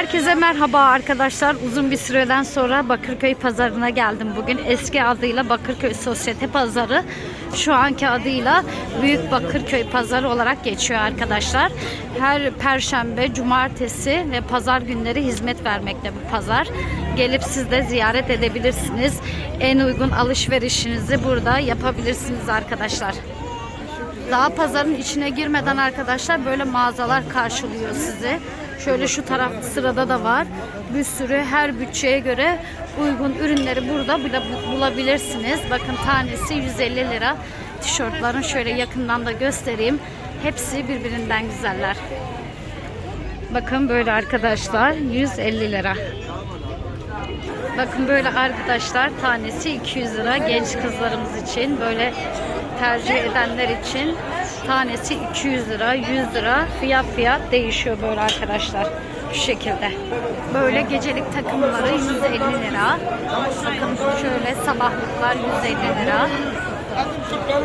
Herkese merhaba arkadaşlar. Uzun bir süreden sonra Bakırköy pazarına geldim bugün. Eski adıyla Bakırköy Sosyete Pazarı. Şu anki adıyla Büyük Bakırköy Pazarı olarak geçiyor arkadaşlar. Her perşembe, cumartesi ve pazar günleri hizmet vermekte bu pazar. Gelip siz de ziyaret edebilirsiniz. En uygun alışverişinizi burada yapabilirsiniz arkadaşlar. Daha pazarın içine girmeden arkadaşlar böyle mağazalar karşılıyor sizi. Şöyle şu taraf sırada da var. Bir sürü her bütçeye göre uygun ürünleri burada bula- bulabilirsiniz. Bakın tanesi 150 lira. Tişörtlerin şöyle yakından da göstereyim. Hepsi birbirinden güzeller. Bakın böyle arkadaşlar 150 lira. Bakın böyle arkadaşlar tanesi 200 lira genç kızlarımız için böyle tercih edenler için tanesi 200 lira 100 lira fiyat fiyat değişiyor böyle arkadaşlar şu şekilde. Böyle gecelik takımları 150 lira. Bakın şöyle sabahlıklar 150 lira.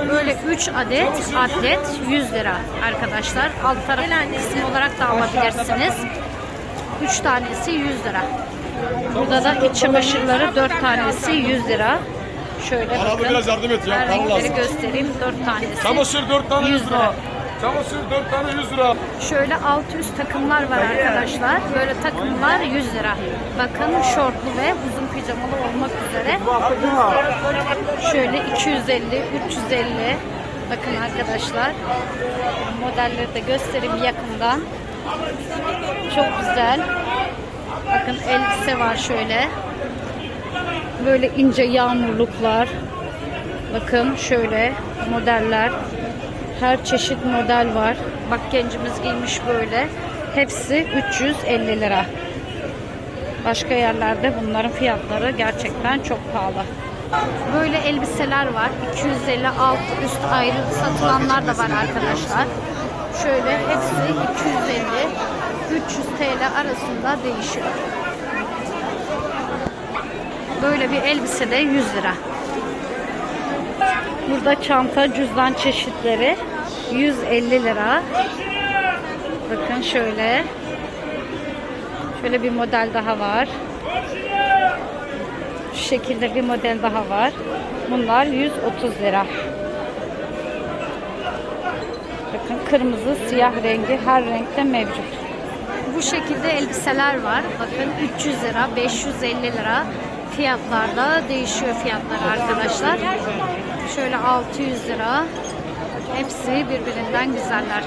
Böyle 3 adet atlet 100 lira arkadaşlar. Alt taraf kısım olarak da alabilirsiniz. 3 tanesi 100 lira. Burada da iç çamaşırları 4 tanesi 100 lira. Şöyle Bana bakın. biraz yardım et ya, para renkleri göstereyim. 4 tanesi. Çamaşır 4 tane 100 100 lira. Çamaşır 4 tane 100 lira. Şöyle alt üst takımlar var arkadaşlar. Böyle takımlar 100 lira. Bakın şortlu ve uzun pijamalı olmak üzere. Şöyle 250, 350. Bakın arkadaşlar. Modelleri de göstereyim yakından. Çok güzel. Bakın elbise var şöyle. Böyle ince yağmurluklar. Bakın şöyle modeller. Her çeşit model var. Bak gencimiz giymiş böyle. Hepsi 350 lira. Başka yerlerde bunların fiyatları gerçekten çok pahalı. Böyle elbiseler var. 250 alt üst ayrı satılanlar da var arkadaşlar. Şöyle hepsi 250 300 TL arasında değişiyor. Böyle bir elbise de 100 lira. Burada çanta, cüzdan çeşitleri 150 lira. Bakın şöyle. Şöyle bir model daha var. Şu şekilde bir model daha var. Bunlar 130 lira. Bakın kırmızı, siyah rengi her renkte mevcut. Bu şekilde elbiseler var. Bakın 300 lira, 550 lira fiyatlarda değişiyor fiyatlar arkadaşlar. Şöyle 600 lira. Hepsi birbirinden güzeller.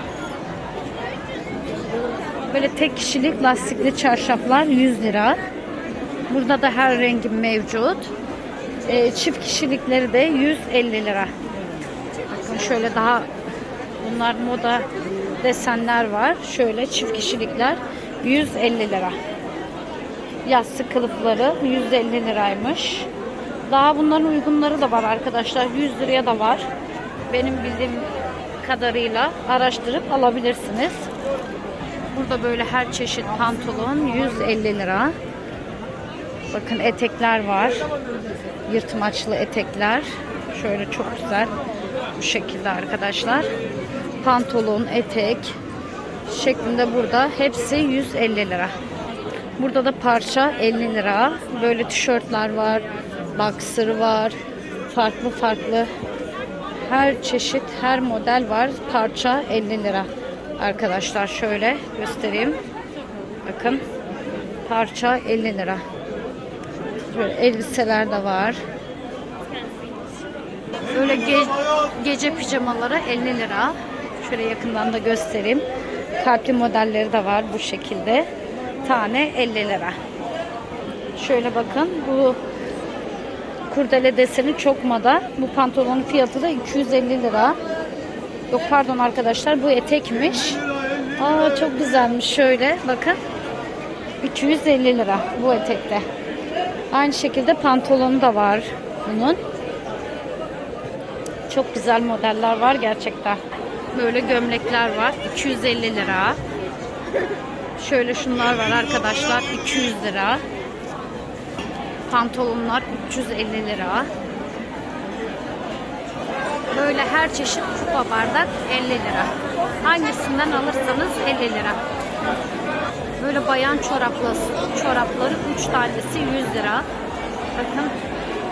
Böyle tek kişilik lastikli çarşaflar 100 lira. Burada da her rengi mevcut. Ee, çift kişilikleri de 150 lira. Bakın şöyle daha bunlar moda desenler var. Şöyle çift kişilikler 150 lira. Yassı kılıfları 150 liraymış. Daha bunların uygunları da var arkadaşlar. 100 liraya da var. Benim bildiğim kadarıyla araştırıp alabilirsiniz. Burada böyle her çeşit pantolon 150 lira. Bakın etekler var. Yırtmaçlı etekler. Şöyle çok güzel. Bu şekilde arkadaşlar. Pantolon, etek şeklinde burada. Hepsi 150 lira. Burada da parça 50 lira. Böyle tişörtler var. Boxer var. Farklı farklı her çeşit, her model var. Parça 50 lira. Arkadaşlar şöyle göstereyim. Bakın. Parça 50 lira. Böyle elbiseler de var. Böyle ge- gece pijamaları 50 lira. Şöyle yakından da göstereyim. Kalpli modelleri de var bu şekilde. Tane 50 lira. Şöyle bakın bu kurdele deseni çok moda. Bu pantolonun fiyatı da 250 lira. Yok pardon arkadaşlar bu etekmiş. Aa çok güzelmiş şöyle bakın. 250 lira bu etekte. Aynı şekilde pantolonu da var bunun. Çok güzel modeller var gerçekten. Böyle gömlekler var. 250 lira. Şöyle şunlar var arkadaşlar. 200 lira. Pantolonlar 350 lira. Böyle her çeşit kupa bardak 50 lira. Hangisinden alırsanız 50 lira. Böyle bayan çoraplısı, çorapları 3 tanesi 100 lira. Bakın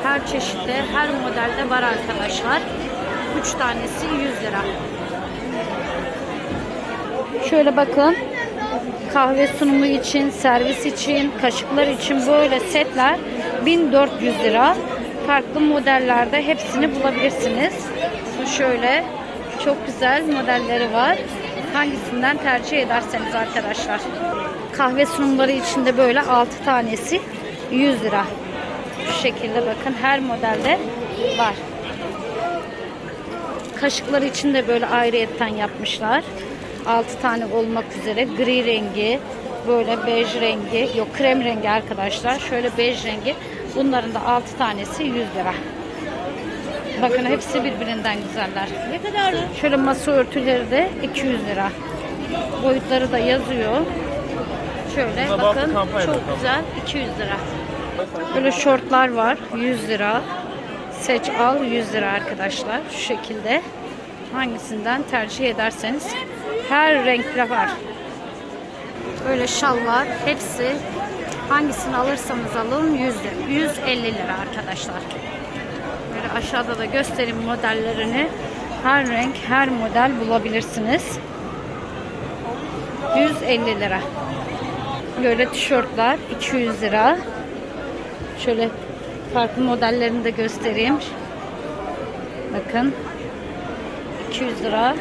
her çeşitte, her modelde var arkadaşlar. 3 tanesi 100 lira. Şöyle bakın. Kahve sunumu için, servis için, kaşıklar için böyle setler 1400 lira. Farklı modellerde hepsini bulabilirsiniz. Şöyle çok güzel modelleri var. Hangisinden tercih ederseniz arkadaşlar. Kahve sunumları için de böyle 6 tanesi 100 lira. Şu şekilde bakın her modelde var. Kaşıklar için de böyle ayrıyetten yapmışlar. 6 tane olmak üzere gri rengi, böyle bej rengi, yok krem rengi arkadaşlar. Şöyle bej rengi. Bunların da 6 tanesi 100 lira. Bakın hepsi birbirinden güzeller. Ne kadar? Şöyle masa örtüleri de 200 lira. Boyutları da yazıyor. Şöyle bakın çok güzel 200 lira. Böyle şortlar var 100 lira. Seç al 100 lira arkadaşlar. Şu şekilde. Hangisinden tercih ederseniz her renkte var. Böyle şallar hepsi hangisini alırsanız alın 100 lira. 150 lira arkadaşlar. Böyle aşağıda da göstereyim modellerini. Her renk, her model bulabilirsiniz. 150 lira. Böyle tişörtler 200 lira. Şöyle farklı modellerini de göstereyim. Bakın. 200 lira.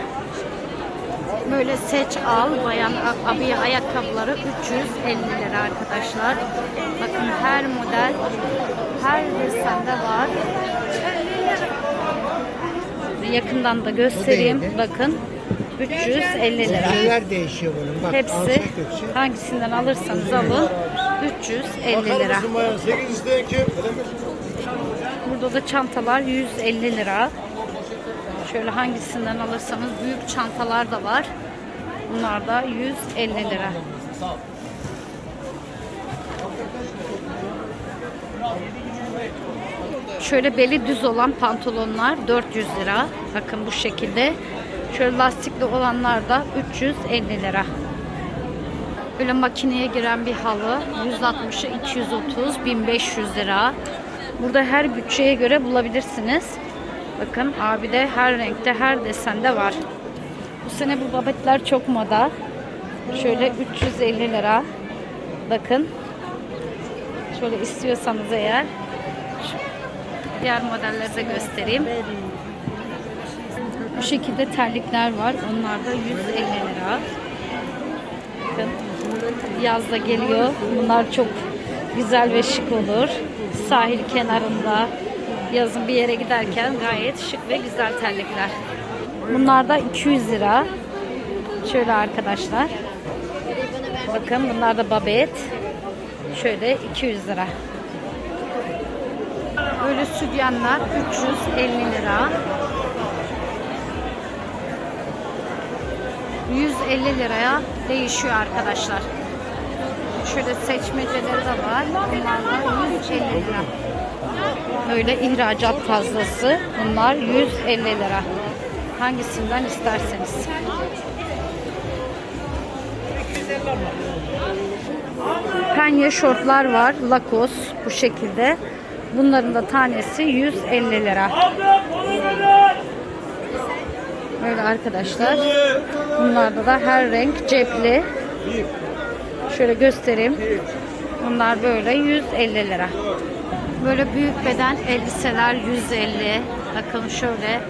Böyle seç al bayan abiye ayakkabıları 350 lira arkadaşlar. Bakın her model her desende var. Yakından da göstereyim. Bakın 350 lira. Şeyler değişiyor bunun. Bak, Hepsi hangisinden alırsanız alın 350 lira. bayan 8 isteyen kim? Burada da çantalar 150 lira. Şöyle hangisinden alırsanız büyük çantalar da var. Bunlar da 150 lira. Şöyle beli düz olan pantolonlar 400 lira. Bakın bu şekilde. Şöyle lastikli olanlar da 350 lira. Böyle makineye giren bir halı 160'ı 230 1500 lira. Burada her bütçeye göre bulabilirsiniz. Bakın abi de her renkte her desende var. Bu sene bu babetler çok moda. Şöyle 350 lira. Bakın. Şöyle istiyorsanız eğer diğer modelleri de göstereyim. Bu şekilde terlikler var. Onlar da 150 lira. Bakın. Yaz da geliyor. Bunlar çok güzel ve şık olur. Sahil kenarında yazın bir yere giderken gayet şık ve güzel terlikler. Bunlar da 200 lira. Şöyle arkadaşlar. Bakın bunlar da babet. Şöyle 200 lira. Böyle sütyenler 350 lira. 150 liraya değişiyor arkadaşlar. Şöyle seçmeceleri de var. Bunlar da 150 lira. Böyle ihracat fazlası. Bunlar 150 lira. Hangisinden isterseniz. Penye şortlar var. Lakos bu şekilde. Bunların da tanesi 150 lira. Böyle arkadaşlar. Bunlarda da her renk cepli. Şöyle göstereyim. Bunlar böyle 150 lira. Böyle büyük beden elbiseler 150. Bakın şöyle.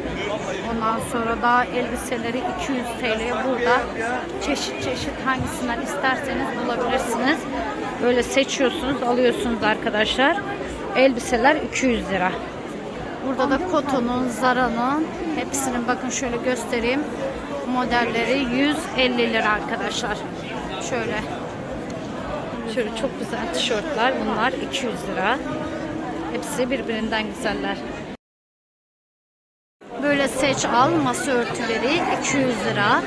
Ondan sonra da elbiseleri 200 TL burada. Çeşit çeşit hangisinden isterseniz bulabilirsiniz. Böyle seçiyorsunuz, alıyorsunuz arkadaşlar. Elbiseler 200 lira. Burada da Koto'nun, Zara'nın hepsinin bakın şöyle göstereyim. Modelleri 150 lira arkadaşlar. Şöyle. Şöyle çok güzel tişörtler. Bunlar 200 lira. Hepsi birbirinden güzeller. Böyle seç al masa örtüleri 200 lira.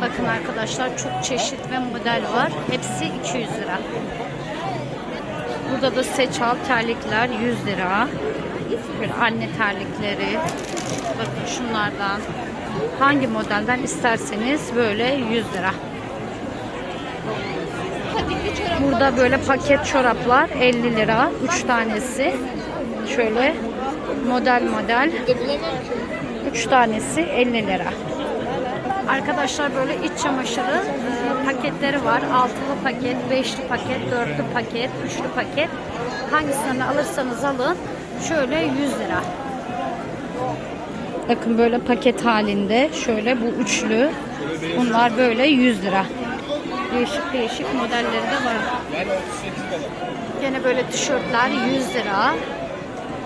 Bakın arkadaşlar çok çeşit ve model var. Hepsi 200 lira. Burada da seç al terlikler 100 lira. Böyle anne terlikleri. Bakın şunlardan hangi modelden isterseniz böyle 100 lira. Burada böyle paket çoraplar 50 lira. 3 tanesi. Şöyle model model. 3 tanesi 50 lira. Arkadaşlar böyle iç çamaşırı e, paketleri var. Altılı paket, beşli paket, dörtlü paket, üçlü paket. Hangisini alırsanız alın. Şöyle 100 lira. Bakın böyle paket halinde. Şöyle bu üçlü. Bunlar böyle 100 lira. Değişik değişik modelleri de var. Yine böyle tişörtler 100 lira.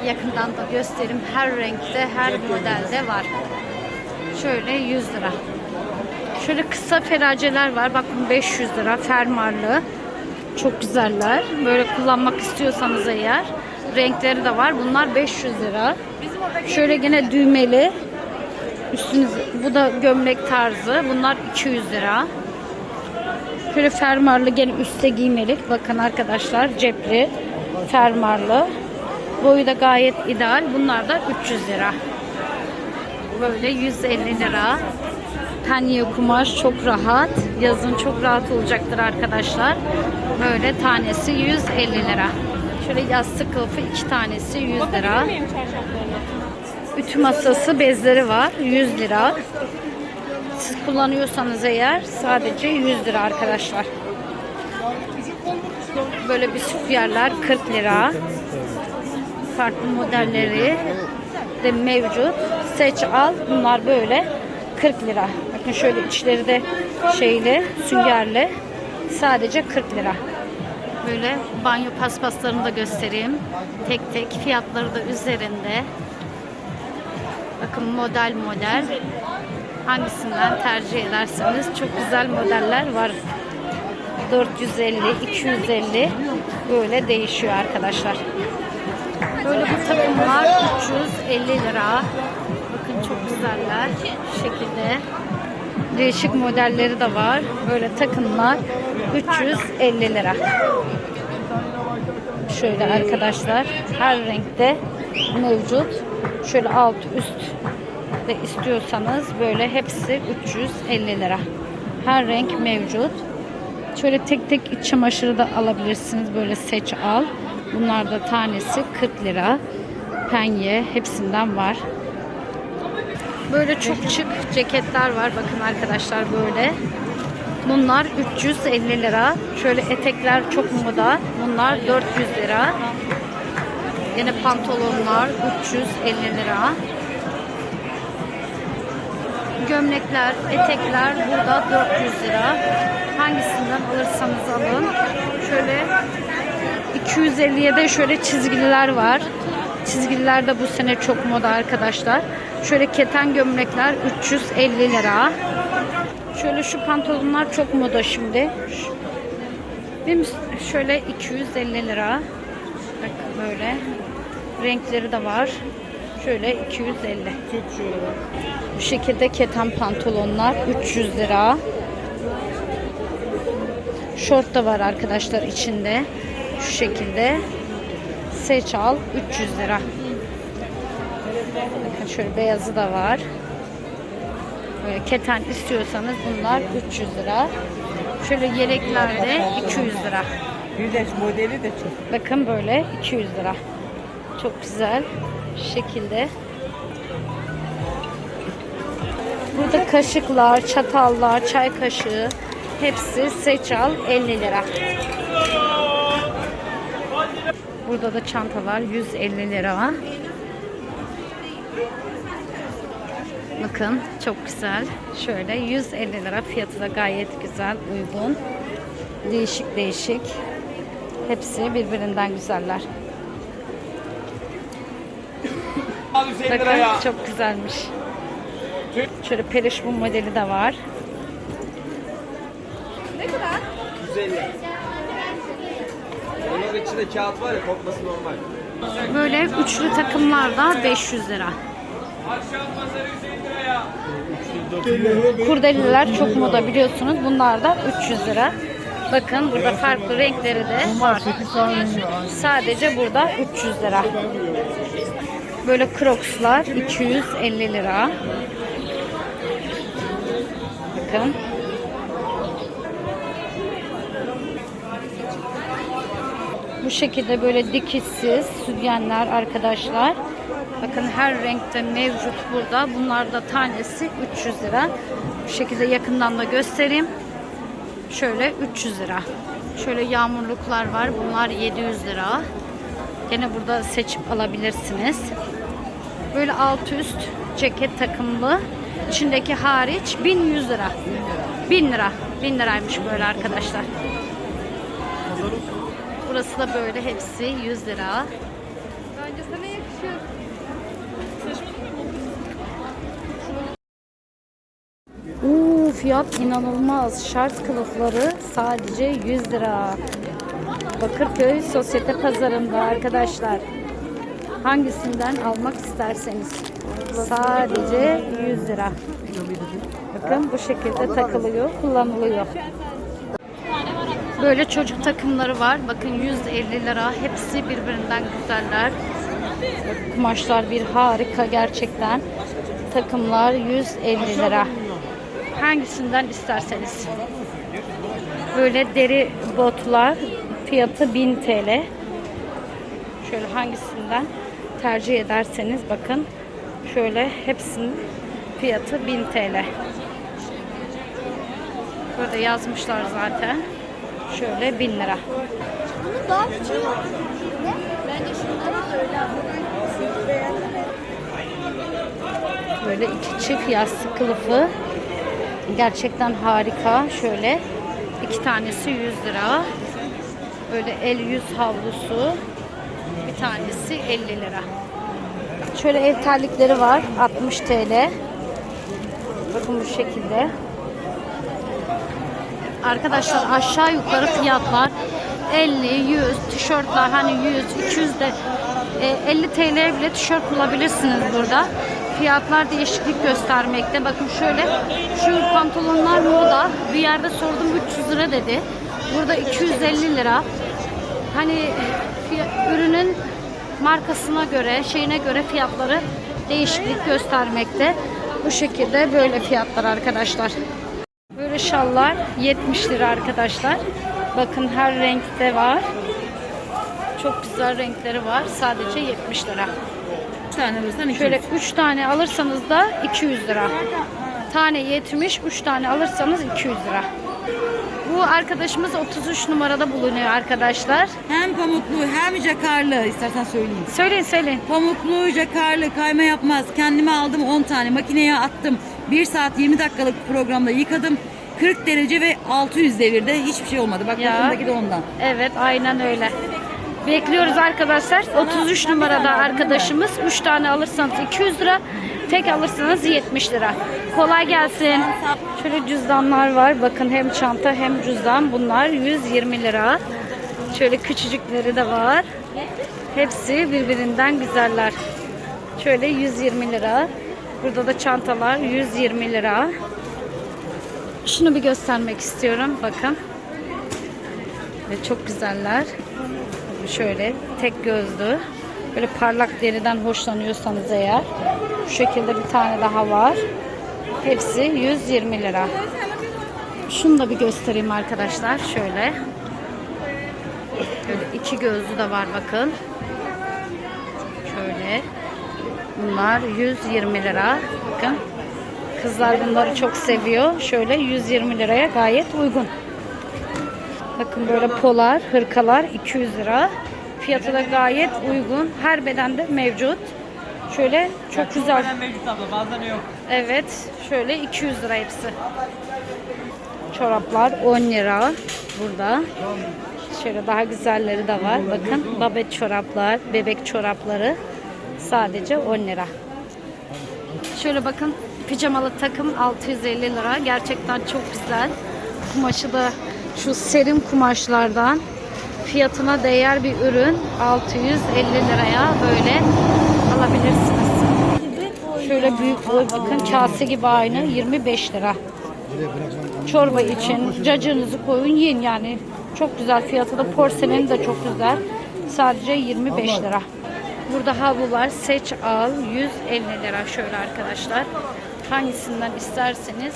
Yakından da göstereyim. Her renkte, her modelde var. Şöyle 100 lira. Şöyle kısa feraceler var. Bakın 500 lira fermarlı. Çok güzeller. Böyle kullanmak istiyorsanız eğer renkleri de var. Bunlar 500 lira. Şöyle gene düğmeli. Üstünüz bu da gömlek tarzı. Bunlar 200 lira. Şöyle fermarlı gene üstte giymelik. Bakın arkadaşlar cepli fermarlı. Boyu da gayet ideal. Bunlar da 300 lira. Böyle 150 lira. Penye kumaş çok rahat. Yazın çok rahat olacaktır arkadaşlar. Böyle tanesi 150 lira. Şöyle yastık kılıfı iki tanesi 100 lira. Ütü masası bezleri var 100 lira. Siz kullanıyorsanız eğer sadece 100 lira arkadaşlar. Böyle bisküviler 40 lira. Farklı modelleri de mevcut. Seç al. Bunlar böyle 40 lira. Bakın şöyle içleri de şeyli, süngerli. Sadece 40 lira. Böyle banyo paspaslarını da göstereyim. Tek tek fiyatları da üzerinde. Bakın model model. Hangisinden tercih ederseniz çok güzel modeller var. 450, 250 böyle değişiyor arkadaşlar. Böyle bu takımlar 350 lira. Bakın çok güzeller. Bu şekilde. Değişik modelleri de var. Böyle takımlar 350 lira. Şöyle arkadaşlar her renkte mevcut. Şöyle alt üst de istiyorsanız böyle hepsi 350 lira. Her renk mevcut. Şöyle tek tek iç çamaşırı da alabilirsiniz. Böyle seç al. Bunlar da tanesi 40 lira. Penye hepsinden var. Böyle çok şık ceketler var. Bakın arkadaşlar böyle. Bunlar 350 lira. Şöyle etekler çok moda. Bunlar 400 lira. Yine pantolonlar 350 lira. Gömlekler, etekler burada 400 lira. Hangisinden alırsanız alın. Şöyle 250'ye de şöyle çizgililer var. Çizgililer de bu sene çok moda arkadaşlar. Şöyle keten gömlekler 350 lira. Şöyle şu pantolonlar çok moda şimdi. Benim şöyle 250 lira. Bak böyle. Renkleri de var. Şöyle 250. Bu şekilde keten pantolonlar 300 lira. Şort da var arkadaşlar içinde. Şu şekilde. Seç al 300 lira. Bakın şöyle beyazı da var. Böyle keten istiyorsanız bunlar 300 lira. Şöyle yelekler de 200 lira. Güneş modeli de çok. Bakın böyle 200 lira. Çok güzel şekilde. Burada kaşıklar, çatallar, çay kaşığı hepsi seç al 50 lira. Burada da çantalar 150 lira. Bakın çok güzel. Şöyle 150 lira fiyatı da gayet güzel, uygun. Değişik değişik. Hepsi birbirinden güzeller. Al Hüseyin liraya. Bakın çok güzelmiş. Şöyle periş bu modeli de var. 150. Onun içinde kağıt var ya kopması normal. Böyle üçlü takımlar da 500 lira. Akşam pazarı Hüseyin liraya. Kurdeliler çok moda biliyorsunuz. Bunlar da 300 lira. Bakın burada farklı renkleri de var. Sadece burada 300 lira. Böyle crocslar 250 lira. Bakın. Bu şekilde böyle dikişsiz sütyenler arkadaşlar. Bakın her renkte mevcut burada. Bunlar da tanesi 300 lira. Bu şekilde yakından da göstereyim. Şöyle 300 lira. Şöyle yağmurluklar var. Bunlar 700 lira. Gene burada seçip alabilirsiniz. Böyle alt üst ceket takımlı. İçindeki hariç 1100 lira. 1000 lira. 1000 liraymış böyle arkadaşlar. Burası da böyle hepsi 100 lira. Bence sana yakışıyor. Uuu fiyat inanılmaz. Şart kılıfları sadece 100 lira. Bakırköy Sosyete Pazarında arkadaşlar. Hangisinden almak isterseniz. Sadece 100 lira. Bakın bu şekilde takılıyor, kullanılıyor. Böyle çocuk takımları var. Bakın 150 lira. Hepsi birbirinden güzeller. Kumaşlar bir harika gerçekten. Takımlar 150 lira. Hangisinden isterseniz. Böyle deri botlar fiyatı 1000 TL. Şöyle hangisinden tercih ederseniz bakın. Şöyle hepsinin fiyatı 1000 TL. Burada yazmışlar zaten. Şöyle 1000 lira. Bunu daha küçüğü yok. Ne? Bence şunları öyle Böyle iki çift yastık kılıfı. Gerçekten harika. Şöyle iki tanesi 100 lira. Böyle el yüz havlusu. Tanesi 50 lira. Şöyle ev terlikleri var. 60 TL. Bakın bu şekilde. Arkadaşlar aşağı yukarı fiyatlar 50, 100, tişörtler hani 100, 200 de e, 50 TL bile tişört bulabilirsiniz burada. Fiyatlar değişiklik göstermekte. Bakın şöyle şu pantolonlar moda. Bir yerde sordum 300 lira dedi. Burada 250 lira. Hani ürünün markasına göre, şeyine göre fiyatları değişiklik göstermekte. Bu şekilde böyle fiyatlar arkadaşlar. Böyle şallar 70 lira arkadaşlar. Bakın her renkte var. Çok güzel renkleri var. Sadece 70 lira. 3 tane alırsan 200. Şöyle 3 tane alırsanız da 200 lira. Tane 70, 3 tane alırsanız 200 lira. Bu arkadaşımız 33 numarada bulunuyor arkadaşlar. Hem pamuklu hem jakarlı istersen söyleyeyim. Söyleyin söyleyin. Pamuklu, jakarlı, kayma yapmaz. Kendime aldım 10 tane. Makineye attım. 1 saat 20 dakikalık programda yıkadım. 40 derece ve 600 devirde hiçbir şey olmadı. Bak Ya. başındaki de ondan. Evet aynen öyle. Bekliyoruz arkadaşlar. 33 numarada arkadaşımız. 3 tane alırsanız 200 lira. Tek alırsanız 70 lira. Kolay gelsin. Şöyle cüzdanlar var. Bakın hem çanta hem cüzdan. Bunlar 120 lira. Şöyle küçücükleri de var. Hepsi birbirinden güzeller. Şöyle 120 lira. Burada da çantalar 120 lira. Şunu bir göstermek istiyorum. Bakın. Ve çok güzeller. Şöyle tek gözlü. Böyle parlak deriden hoşlanıyorsanız eğer. Bu şekilde bir tane daha var. Hepsi 120 lira. Şunu da bir göstereyim arkadaşlar. Şöyle. Böyle iki gözlü de var bakın. Şöyle. Bunlar 120 lira. Bakın. Kızlar bunları çok seviyor. Şöyle 120 liraya gayet uygun. Bakın böyle polar, hırkalar 200 lira. Fiyatı da gayet uygun. Her bedende mevcut. Şöyle çok güzel. mevcut abla bazen yok. Evet. Şöyle 200 lira hepsi. Çoraplar 10 lira burada. Şöyle daha güzelleri de var. Bakın babet çoraplar, bebek çorapları sadece 10 lira. Şöyle bakın pijamalı takım 650 lira. Gerçekten çok güzel. Kumaşı da şu serim kumaşlardan fiyatına değer bir ürün 650 liraya böyle alabilirsiniz. Şöyle büyük bakın kase gibi aynı 25 lira. Çorba için cacığınızı koyun yiyin yani. Çok güzel fiyatı da porseleni de çok güzel. Sadece 25 lira. Burada havlular seç al 150 lira şöyle arkadaşlar. Hangisinden isterseniz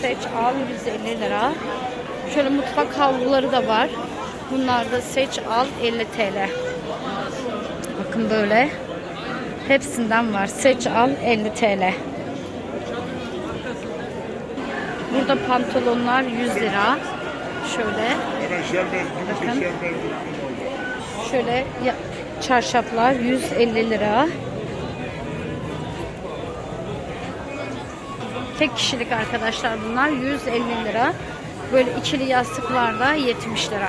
seç al 150 lira. Şöyle mutfak havluları da var. Bunlar da seç al 50 TL. Bakın böyle. Hepsinden var. Seç al 50 TL. Burada pantolonlar 100 lira. Şöyle. Bakın. Şöyle çarşaflar 150 lira. Tek kişilik arkadaşlar bunlar 150 lira. Böyle ikili yastıklar da 70 lira.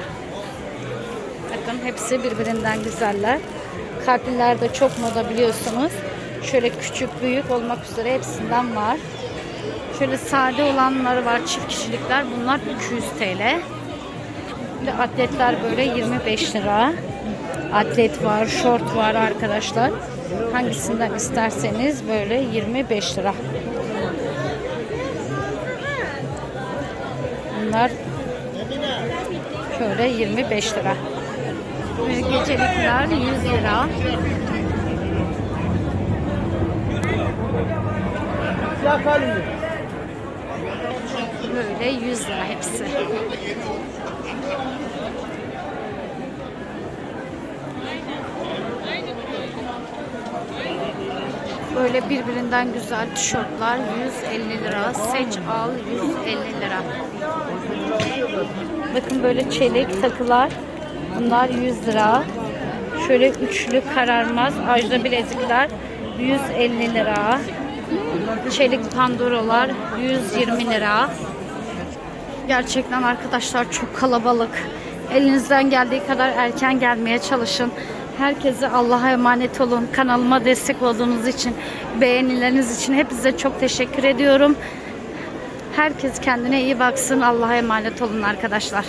Bakın hepsi birbirinden güzeller. Kalpliler de çok moda biliyorsunuz. Şöyle küçük büyük olmak üzere hepsinden var. Şöyle sade olanları var çift kişilikler. Bunlar 200 TL. Bir atletler böyle 25 lira. Atlet var, şort var arkadaşlar. Hangisinden isterseniz böyle 25 lira. Bunlar şöyle 25 lira. Gecelikler 100 lira. Böyle 100 lira hepsi. Böyle birbirinden güzel tişörtler 150 lira. Seç al 150 lira. Bakın böyle çelik takılar. Bunlar 100 lira. Şöyle üçlü kararmaz ajda bilezikler 150 lira. Çelik pandurolar 120 lira. Gerçekten arkadaşlar çok kalabalık. Elinizden geldiği kadar erken gelmeye çalışın. Herkese Allah'a emanet olun. Kanalıma destek olduğunuz için, beğenileriniz için hepinize çok teşekkür ediyorum. Herkes kendine iyi baksın. Allah'a emanet olun arkadaşlar.